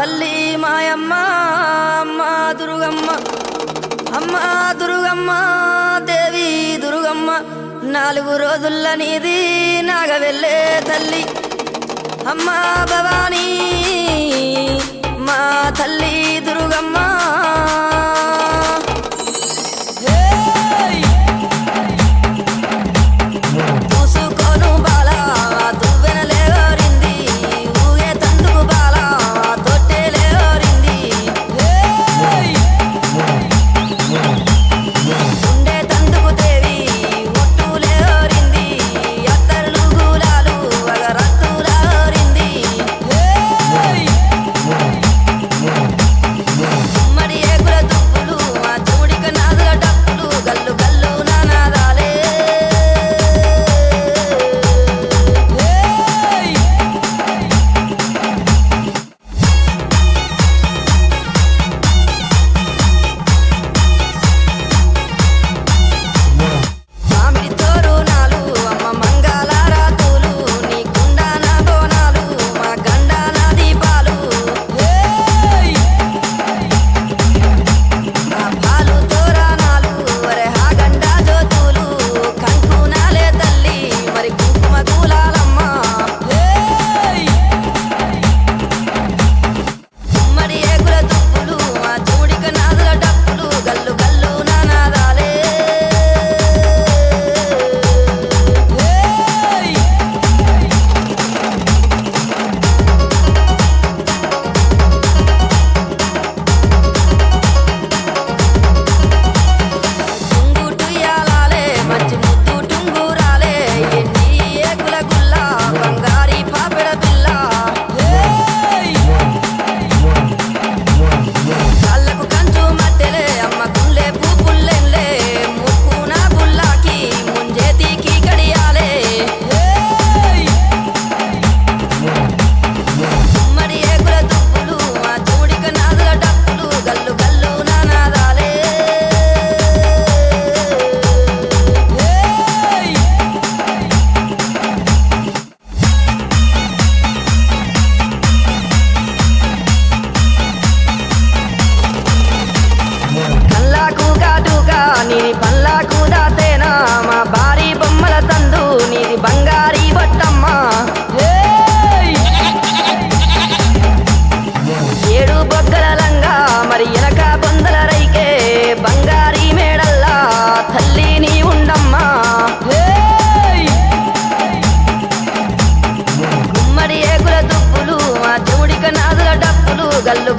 తల్లి మాయమ్మ అమ్మ దుర్గమ్మ అమ్మ దుర్గమ్మ దేవి దుర్గమ్మ. నాలుగు రోజుల నీది నాగవెళ్ళే తల్లి అమ్మ భవానీ. మా తల్లి నీ పల్లాకు దాసేనా? మా భారీ బొమ్మల తందు నీది బంగారీ బట్టమ్మ. ఏడు బొగ్గల లంగా మరి ఎనక బొందల రైకే బంగారీ మేడల్లా తల్లి నీ ఉండమ్మా. గుమ్మడి ఏగుల దుప్పులు మా చెవుడిక నాదుల డప్పులు గల్లు